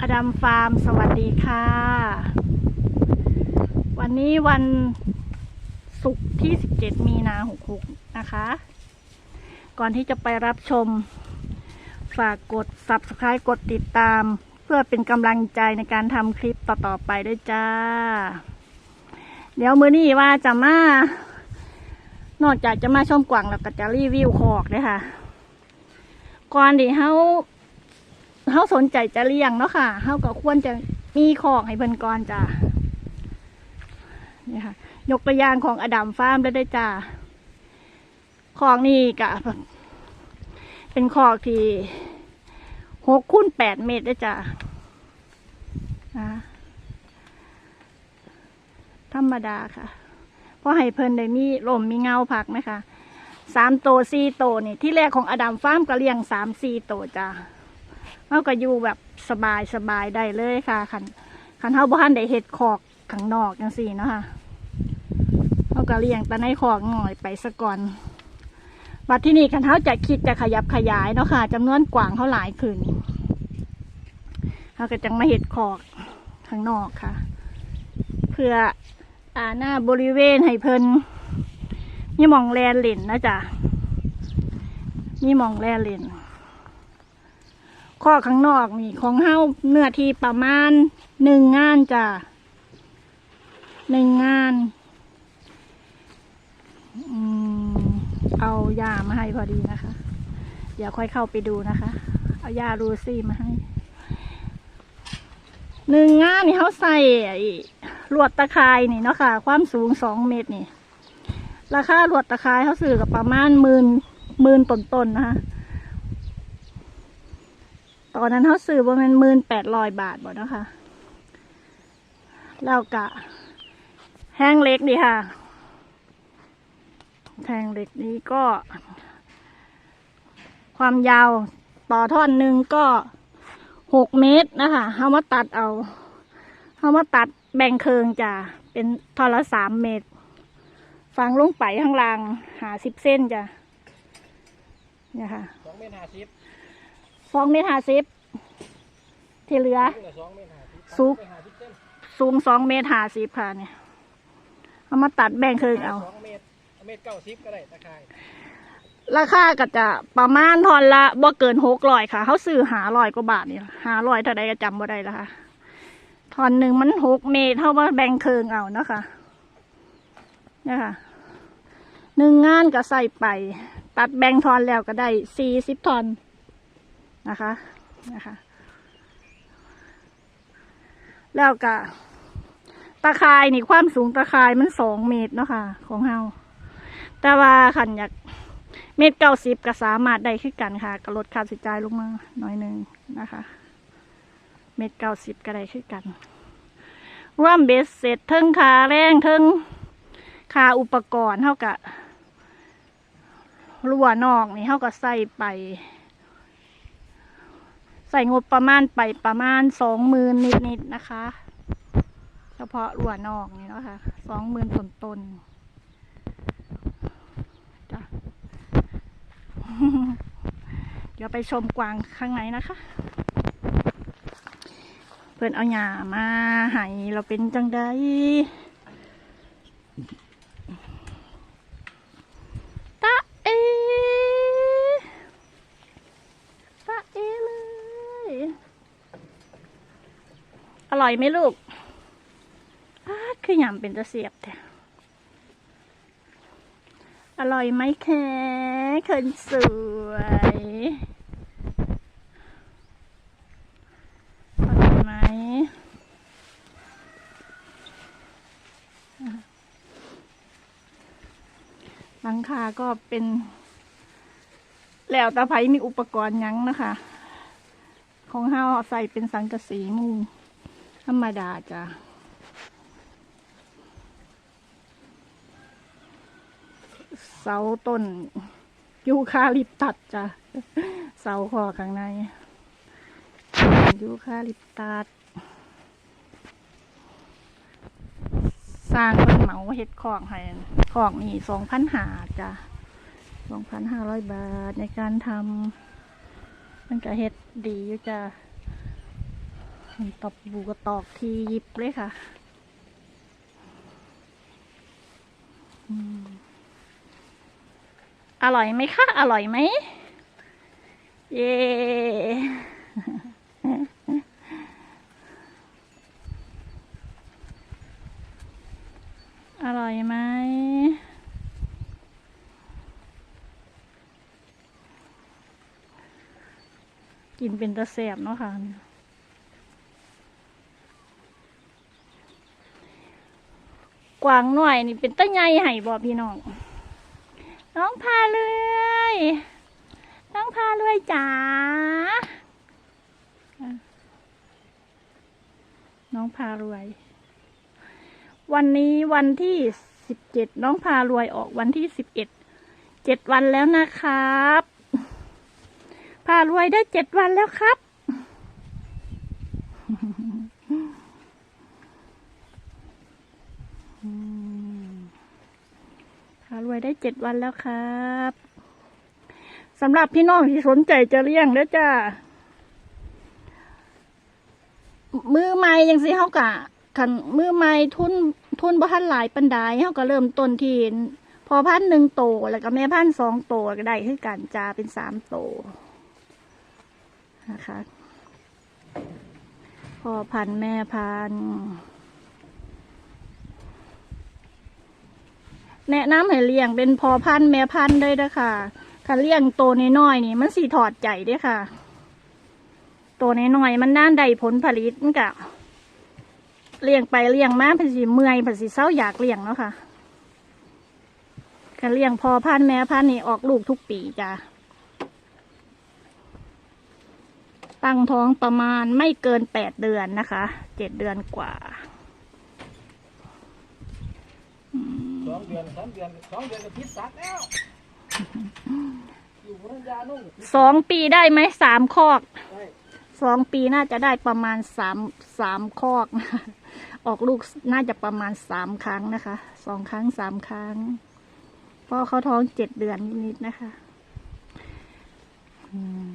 อดัมฟาร์ม สวัสดีค่ะ วันนี้วันศุกร์ที่ 17 มีนา66 นะคะ ก่อนที่จะไปรับชม ฝากกด subscribe กดติดตาม เพื่อเป็นกำลังใจในการทำคลิปต่อ ๆ ไปด้วยจ้า เดี๋ยวมื้อนี้ว่าจะมา นอกจากจะมาชมกว่างแล้วก็จะรีวิวคอกด้วยค่ะ ก่อนที่เฮา เฮาสนใจจะเลี้ยงเนาะค่ะเฮาก็ควรจะมีคอกให้เพิ่นก่อนจ้านี่ค่ะ ยกตัวอย่างของอดัมฟาร์มได้ด้จ้าคอกนี่ก็เป็นคอกที่หกคูณแปดเมตรได้จ้านะธรรมดาค่ะเพราะให้เพิ่นได้มีลมมีเงาพักไหมคะสามโตสี่โตนี่ที่แรกของอดัมฟาร์มก็เลี้ยงสามสี่โตจ้า เราก็อยู่แบบสบายสบายได้เลยค่ะคันคันเฮาบ่ทันได้เฮ็ดคอกข้างนอกจังซี่เนาะค่ะเราก็เลี้ยงแต่ในคอกหน่อยไปซะก่อนบัดที่นี่คันเฮาจะคิดจะขยับขยายเนาะค่ะจำนวนกว้างเท่าหลายขึ้นเราก็จังมาเฮ็ดคอกข้างนอกค่ะ เพื่ออ่าหน้าบริเวณให้เพิ่นมีหมองแลนเล่นนะจ๊ะมีหมองแลนเล่น ข้อข้างนอกนี่ของเฮาเนื้อที่ประมาณหนึ่งงานจ้ะหนึ่งงานอเอายามาให้พอดีนะคะ เดี๋ยวค่อยเข้าไปดูนะคะ เอายารูซี่มาให้หนึ่งงานนี่เขาใส่ลวดตะไคร่นี่เนาะค่ะ ความสูงสองเมตรนี่ ราคาลวดตะไคร่เขาซื้อกับประมาณหมื่นหมื่นต้นๆนะคะ ตอนนั้นเขาซื้อประมาณหมื่นแปดร้อยบาทบ่เนาะคะแล้วกะแห้งเล็กดีค่ะแทงเหล็กนี้ก็ ความยาวต่อท่อนหนึ่งก็หกเมตรนะคะเอามาตัดเอาเอามาตัดแบ่งเคืองจ้ะเป็นทอละสามเมตรฟังลงไปข้างล่างหาสิบเส้นจ้ะเนี่ยค่ะสองเมตรหาสิบ สองเมตรห้าสิบที่เหลือ สูงสองเมตรห้าสิบเส้นสูงสองเมตรห้าสิบค่ะเนี่ยเอามาตัดแบ่งเคืองเอาสองเมตรเมตรเก้าสิบก็ได้ตะไคร่ราคาก็จะประมาณทอนละบ่เกินหกร้อยค่ะเขาซื้อหาร้อยกว่าบาทนี่หาร้อยเท่าใดก็จำบ่ได้ละค่ะทอนหนึ่งมันหกเมตรเท่าว่าแบ่งเคืองเอานะคะเนี่ยค่ะหนึ่งงานก็ใส่ไป ตัดแบ่งทอนแล้วก็ได้สี่สิบทอน นะคะนะคะ แล้วก็ตะคายนี่ความสูงตะคายมันสองเมตรเนาะค่ะ ของเฮาแต่ว่าขันอยากเม็ดเก้าสิบก็สามารถได้ขึ้นกันค่ะก็ลดค่าใช้จ่ายลงมาหน่อยหนึ่งนะคะ เม็ดเก้าสิบก็ได้ขึ้นกันร่วมเบสเสร็จเทิงคาแรงเทิงคาอุปกรณ์เท่ากับรั่วนอกนี่เท่ากับใส่ไป ใส่งบประมาณไปประมาณสองหมื่นนิดๆนะคะ เฉพาะรั่วนอกนี่นะคะสองหมื่นต้นๆจ้ะเดี๋ยวไปชมกวางข้างในนะคะ เพื่อนเอาหญ้ามาให้เราเป็นจังไดตาเอตาเอเลย อ ร่อยไหมลูกคือหยำเป็นตะเสียบแท้อร่อยไหมแค่คนสวยอร่อยไหมหลังคาก็เป็น แล้วตาไผมีอุปกรณ์ยังนะคะ ของเฮาใส่เป็นสังกะสีมุง ธรรมดาจ้ะเสาต้นยูคาลิปตัสจ้ะเสาคอข้างในยูคาลิปตัสสร้างคนเหมาเฮ็ดของให้ของนี่สองพันหาจ้ะสองพันห้าร้อยบาทในการทำมันก็เฮ็ดดีอยู่จ้ะ ตบบูก็ตอกทีหยิบเลยค่ะอร่อยไหมคะ อร่อยไหม เย้อร่อยไหมกินเป็นตะแสบเนาะค่ะ วางหน่อยนี่เป็นตะไงไห่บอพี่น้อง น้องพาเลยน้องพาเลยจ๋า น้องพารวย วันนี้วันที่สิบเจ็ดน้องพารวยออกวันที่สิบเอ็ดเจ็ดวันแล้วนะครับ พารวยได้เจ็ดวันแล้วครับ อืมพาร วยได้เจ็ดวันแล้วครับสำหรับพี่น้องที่สนใจจะเลี้ยงแล้วจ้ามือใหม่ยังสิเขากะขันมือใหม่ทุนทุนบ่ทันหลายปันไดเขาก็เริ่มต้นที่พอพันหนึ่งโตแล้วก็แม่พันสองโตก็ได้คือกันจ้าเป็นสามโตนะคะพอพันแม่พัน แนะนำให้เลี้ยงเป็นพอพันธุ์แม่พันธุ์ได้ด้วยค่ะถ้าเลี้ยงโตน้อยๆนี่มันสีถอดใจด้วยค่ะ โตน้อยๆมันน่านได้ผลผลิตมันกะเลี้ยงไปเลี้ยงมาเพันสิเมื่อยเพันสิเศร้าอยากเลี้ยงเนาะค่ะการเลี้ยงพอพันธุ์แม่พันธุ์นี่ออกลูกทุกปีจ้ะตั้งท้องประมาณไม่เกินแปดเดือนนะคะ เจ็ดเดือนกว่า อืม สองเดือนสามเดือนสองเดือนก็พิษสัตว์แล้ว อยู่พัทยานุ่งสองปีได้ไหมสามคอกได้สองปีน่าจะได้ประมาณสามสามคอกนะคะออกลูกน่าจะประมาณสามครั้งนะคะสองครั้งสามครั้งเพราะเขาท้องเจ็ดเดือนนิดๆนะคะอืม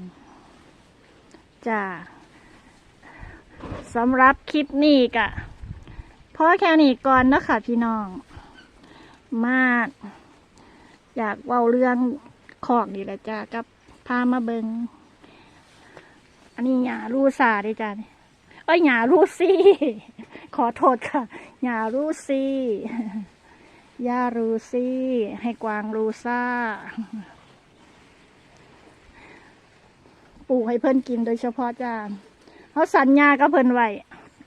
จ้าสำหรับคลิปนี้กะพอแค่นี้ก่อนนะคะพี่น้อง มาก อยากเว้าเรื่องคอกนี่แหละจ้ากับพามาเบิงอันนี้หยารูซาด้จ้าเอ้ยหยารูซี่ ขอโทษค่ะหยารูซี่ยารูซี่ ให้กวางรูซ่าปลูกให้เพิ่นกินโดยเฉพาะจ้าเขาสัญญากับเพิ่นไว้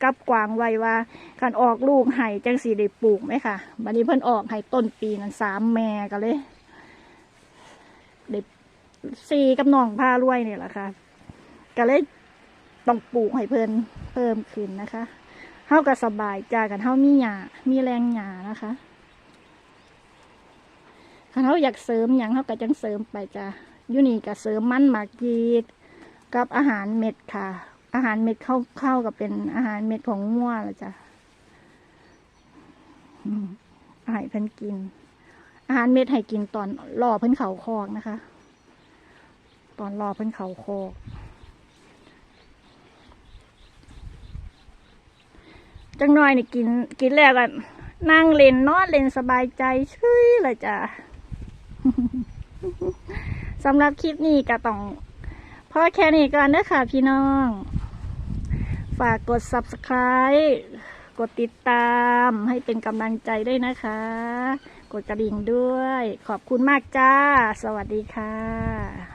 กับกวางไว้ว่าการออกลูกไห่จังสีได้ปลูกไหมค่ะบัดนี้เพิ่นออกไห่ต้นปีนั้นสามแม่กันเลยได้ซีกับน้องพารวยเนี่ยแหละค่ะก็เลยต้องปลูกให้เพิ่นเพิ่มขึ้นนะคะเฮาก็สบายใจกันเฮามีหยามีแรงหยานะคะคันเฮาอยากเสริมหยังเฮาก็จังเสริมไปจ้ะยูนี่ก็เสริมมันหมากยีดกับอาหารเม็ดค่ะ อาหารเม็ดเข้าเข้ากับเป็นอาหารเม็ดของงัวละจ้ะอาหารเพิ่นกิน อาหารเม็ดให้กินตอนรอเพิ่นเขาคอกนะคะ ตอนรอเพิ่นเขาคอกจังน้อยนี่กิน กินแล้วกันนั่งเล่นนอนเล่นสบายใจชื่อเลยจ้ะสำหรับคลิปนี้ก็ต้องพอแค่นี้ก่อนนะคะพี่น้อง ฝากกด subscribe กดติดตามให้เป็นกำลังใจด้วยนะคะ กดกระดิ่งด้วย ขอบคุณมากจ้า สวัสดีค่ะ